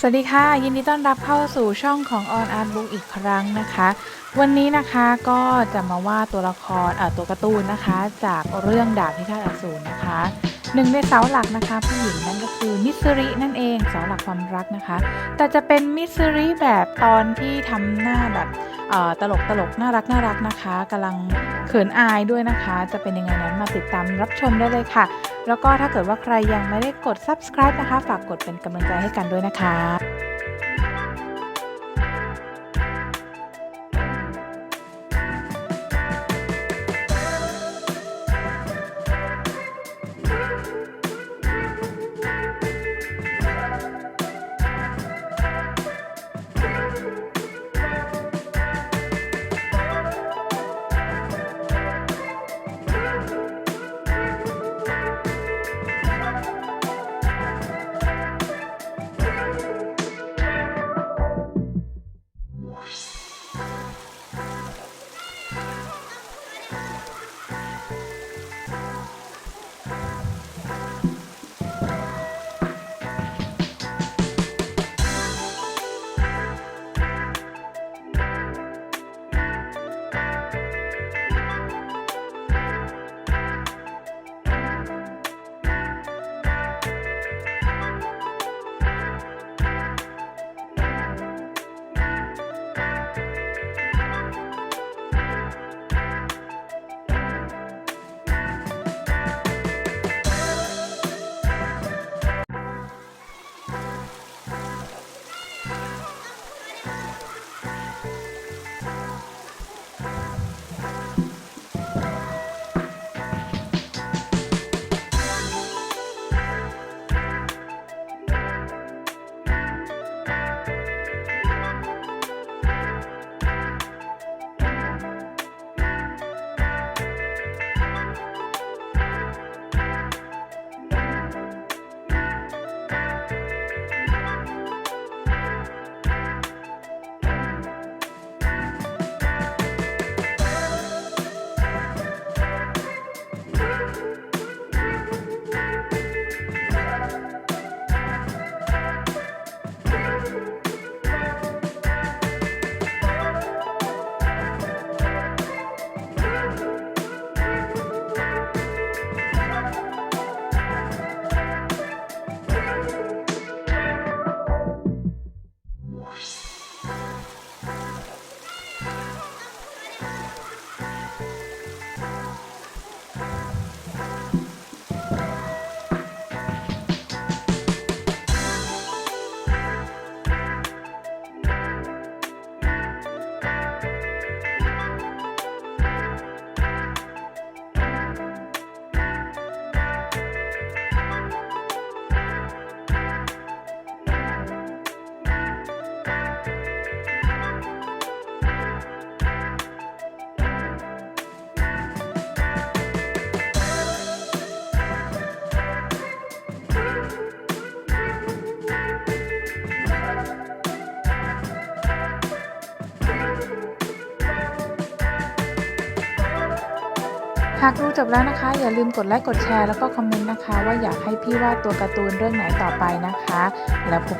สวัสดีค่ะ ยินดีต้อนรับเข้าสู่ช่องของ On Art Book อีกครั้งนะคะ วันนี้นะคะก็จะมาว่าตัวละครเอ่อตัวการ์ตูนนะคะ จากเรื่องดาบพิฆาตอสูรนะคะหนึ่งในเสาหลักนะคะผู้หญิงนั่นก็คือมิสซิรินั่นเองเสาหลักความรักนะคะ แต่จะเป็นมิสซิริแบบตอนที่ทำหน้าแบบ ตลกตลกน่ารักน่ารักนะคะกำลังเขินอายด้วยนะคะ จะเป็นยังไงนั้นมาติดตามรับชมได้เลยค่ะ แล้วก็ถ้าเกิดว่าใครยังไม่ได้กด subscribe นะคะ ฝากกดเป็นกำลังใจให้กันด้วยนะคะ หากดูจบแล้วนะคะ อย่าลืมกดไลค์กดแชร์แล้วก็คอมเมนต์นะคะ ว่าอยากให้พี่วาดตัวการ์ตูนเรื่องไหนต่อไปนะคะ แล้วพบ